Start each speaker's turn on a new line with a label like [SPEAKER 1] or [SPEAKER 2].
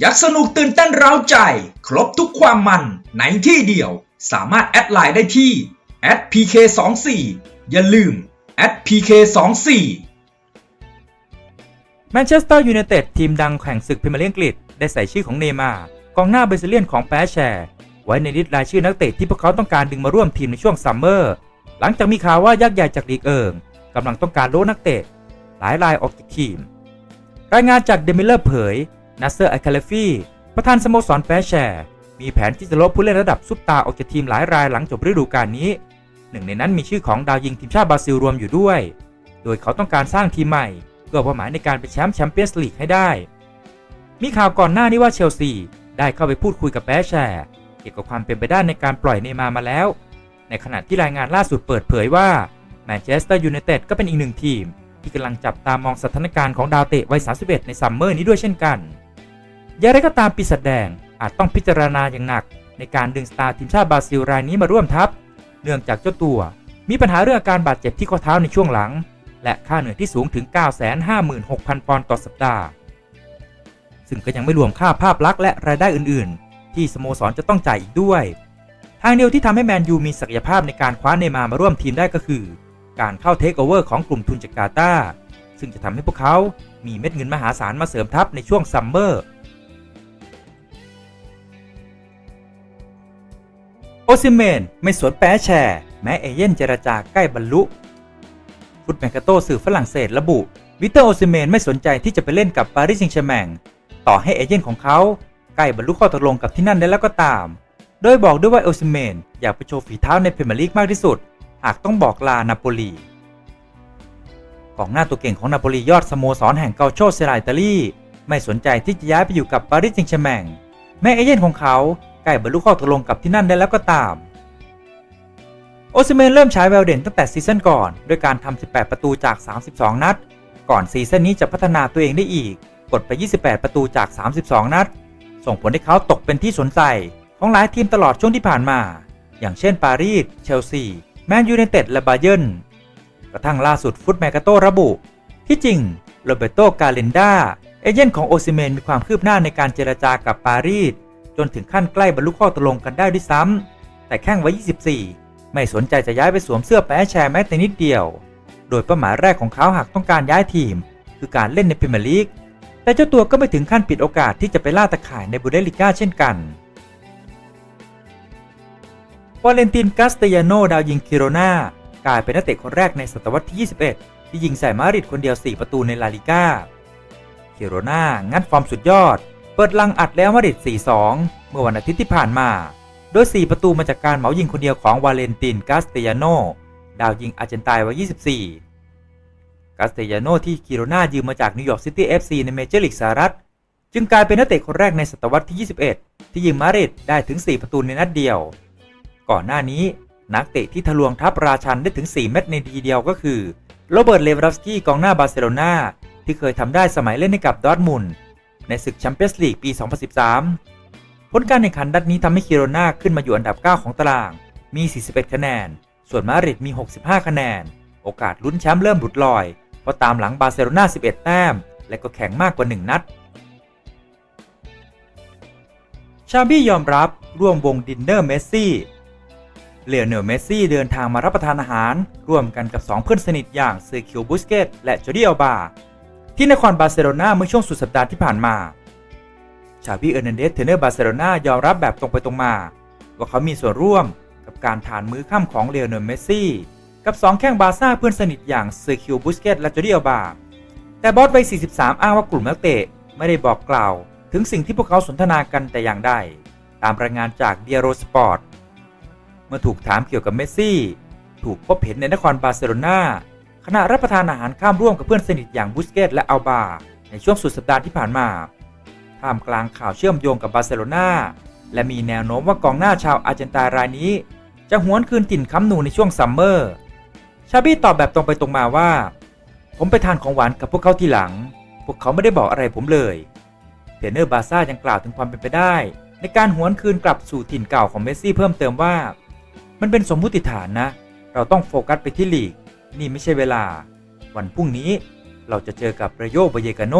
[SPEAKER 1] อยากสนุกตื่นเต้นเร้าใจ ครบทุกความมันในที่เดียว สามารถแอดไลน์ได้ที่ @pk24 อย่าลืม @pk24
[SPEAKER 2] แมนเชสเตอร์ยูไนเต็ดทีมดังแข่งศึกพรีเมียร์ลีกอังกฤษได้ใส่ชื่อของเนย์มาร์กองหน้าเบซิเลียนของแปรแชร์ไว้ในลิสต์รายชื่อนักเตะที่พวกเขาต้องการดึงมาร่วมทีมในช่วงซัมเมอร์ หลังจากมีข่าวว่ายักษ์ใหญ่จากลีกเอิงกำลังต้องการโลนักเตะ หลายรายออกจากทีม รายงานจากเดมิเลอร์เผย นัสเซอร์ไอคาเลฟีประธานสโมสรแปรแชร์ มีแผนที่จะลบผู้เล่นระดับซุปตาออกจากทีมหลายรายหลังจบฤดูกาลนี้ หนึ่งในนั้นมีชื่อของดาวยิงทีมชาติบราซิลรวมอยู่ด้วย โดยเขาต้องการสร้างทีมใหม่ เพื่อเป้าหมายในการเป็นแชมป์แชมเปี้ยนส์ลีกให้ได้ มีข่าวก่อนหน้านี้ว่าเชลซีได้เข้าไปพูดคุยกับแปรแชร์เกี่ยวกับความเป็นไปได้ในการปล่อยเนย์มามาแล้ว ในขณะที่รายงานล่าสุดเปิดเผยว่าแมนเชสเตอร์ยูไนเต็ดก็เป็นอีกหนึ่งทีม ที่กำลังจับตามองสถานการณ์ของดาวเตะวัย 31 ในซัมเมอร์นี้ด้วยเช่นกัน อย่างไรก็ตามปีศาจแดงอาจต้องพิจารณาอย่างหนัก ในการดึงสตาร์ทีมชาติบราซิลรายนี้มาร่วมทัพ เนื่องจากเจ้าตัว มีปัญหาเรื่องอาการบาดเจ็บที่ข้อเท้าในช่วงหลัง และค่าเหนื่อยที่สูงถึง 956,000 ปอนด์ต่อสัปดาห์ ซึ่งก็ยังไม่รวมค่าภาพลักษณ์และรายได้อื่น ๆ ที่สโมสรจะต้องจ่ายอีกด้วย ทางเดียวที่ทำให้แมนยูมีศักยภาพในการคว้าเนมามาร่วมทีมได้ก็คือ การเข้าเทคโอเวอร์ของกลุ่มทุนจากกาตาซึ่งจะทำให้พวกเขามีเม็ดเงินมหาศาลมาเสริมทัพในช่วงซัมเมอร์ ซิเมนไม่สวนแปรแชร์ แม้เอเย่นเจรจาใกล้บรรลุ ฟุตแมกาโตสื่อฝรั่งเศสระบุ วิเตอร์โอซิเมนไม่สนใจที่จะไปเล่นกับปารีสแซงต์แชร์แมงต่อให้เอเย่นของเขาใกล้บรรลุข้อตกลงกับที่นั่นได้แล้วก็ตาม โดยบอกด้วยว่าโอซิเมนอยากไปโชว์ฝีเท้าในพรีเมียร์ลีกมากที่สุด หากต้องบอกลานาโปลีกองหน้าตัวเก่งของนาโปลียอดสโมสรแห่งเกาโชเซราอิตาลีไม่สนใจที่จะย้ายไปอยู่กับปารีสแซงต์แชร์แมงแม้เอเย่นของเขา ใกล้บรรลุข้อตกลงกับที่นั่นได้แล้วก็ตาม โอซิเมนเริ่มใช้แววเด่นตั้งแต่ซีซั่นก่อน ด้วยการทำ 18 ประตูจาก 32 นัด ก่อนซีซั่นนี้จะพัฒนาตัวเองได้อีก กดไป 28 ประตูจาก 32 นัด ส่งผลให้เขาตกเป็นที่สนใจ ของหลายทีมตลอดช่วงที่ผ่านมา อย่างเช่นปารีส เชลซี แมนยูไนเต็ด และบาเยิร์น กระทั่งล่าสุดฟุตแมกาโตระบุ ที่จริงโรเบโต กาเลนดาเอเจนต์ของโอซิเมนมีความคืบหน้าในการเจรจากับปารีส จนถึงขั้นใกล้บรรลุข้อตกลงกันได้ด้วยซ้ำแต่แข้งไว้24 ไม่สนใจจะย้ายไปสวมเสื้อแปะแชร์แม้แต่นิดเดียว โดยเป้าหมายแรกของเขาหากต้องการย้ายทีม คือการเล่นในพรีเมียร์ลีกแต่เจ้าตัวก็ไม่ถึงขั้นปิดโอกาสที่จะไปล่าตะข่ายในบูเดลิก้าเช่นกันวาเลนตินกาสเตยาโนดาวยิงคิโรนากลายเป็นนักเตะคนแรกในศตวรรษที่ 21 ที่ยิงใส่มาริดคนเดียว 4 ประตูในลาลิก้าคิโรนางัดฟอร์มสุดยอด เปิดลังอัดแล้วมาดริด 4-2 เมื่อวันอาทิตย์ที่ผ่านมา โดย 4 ประตูมาจากการเหมายิงคนเดียวของวาเลนตินกาสเตยาโน ดาวยิงอาร์เจนตายวัย 24 กาสเตยาโนที่คิโรนายืมมาจากนิวยอร์กซิตี้ FC ในเมเจอร์ลีกสหรัฐ จึงกลายเป็นนักเตะคนแรกในศตวรรษที่ 21 ที่ยิงมาดริดได้ถึง 4 ประตูในนัดเดียว ก่อนหน้านี้นักเตะที่ทะลวงทัพราชันได้ถึง 4 เม็ดในทีเดียวก็คือโรเบิร์ตเลวานดอฟสกี้กองหน้าบาร์เซโลนาที่เคยทำได้สมัยเล่นให้กับดอร์ทมุนด์ ในศึกแชมเปี้ยนส์ลีกปี 2013 ผลการแข่งขันนัดนี้ทำให้คิโรนาขึ้นมาอยู่อันดับ 9 ของตาราง มี 41 คะแนน ส่วนมาดริดมี 65 คะแนน โอกาสลุ้นแชมป์เริ่มหลุดลอย เพราะตามหลังบาร์เซโลนา 11 แต้ม และก็แข่งมากกว่า 1 นัด ชาบี้ยอมรับร่วมวงดินเนอร์เมสซี่เลโอเนลเมสซี่เดินทางมารับประทานอาหาร ร่วมกันกับ 2 เพื่อนสนิทอย่างเซอร์คิวบุสเกตและจอร์ดิอัลบา ที่นครบาร์เซโลนาเมื่อช่วงสุดสัปดาห์ที่ผ่านมาชาบีเอร์นันเดสเทรนเนอร์บาร์เซโลนายอมรับแบบตรงไปตรงมา ว่าเขามีส่วนร่วมกับการทานมื้อค่ำของเลโอนลเมสซี่ กับ 2 แข้งบาร์ซ่าเพื่อนสนิทอย่างเซอร์คิวบุสเกตและจอร์ดิอัลบา แต่บอสวัย 43 อ้างว่ากลุ่มนักเตะไม่ได้บอกกล่าว ถึงสิ่งที่พวกเขาสนทนากันแต่อย่างใดตามรายงานจากเดียโรสปอร์ตเมื่อถูกถามเกี่ยวกับเมสซี่ ถูกพบเห็นในนครบาร์เซโลนา ขณะรับประทานอาหารข้ามร่วมกับเพื่อนสนิทอย่างบุสเกตและอัลบาในช่วงสุดสัปดาห์ที่ผ่านมาท่ามกลางข่าวเชื่อมโยงกับบาร์เซโลนาและมีแนวโน้มว่ากองหน้าชาวอาร์เจนตารายนี้ จะหวนคืนถิ่นค้ำนูในช่วงซัมเมอร์ชาบี้ตอบแบบตรงไปตรงมาว่า ผมไปทานของหวานกับพวกเขาทีหลัง พวกเขาไม่ได้บอกอะไรผมเลยเทรนเนอร์บาซ่ายังกล่าวถึงความเป็นไปได้ ในการหวนคืนกลับสู่ถิ่นเก่าของเมสซี่เพิ่มเติมว่า มันเป็นสมมุติฐานนะ เราต้องโฟกัสไปที่ลีก นี่ไม่ใช่เวลา วันพรุ่งนี้เราจะเจอกับเรโยเบเยกาโน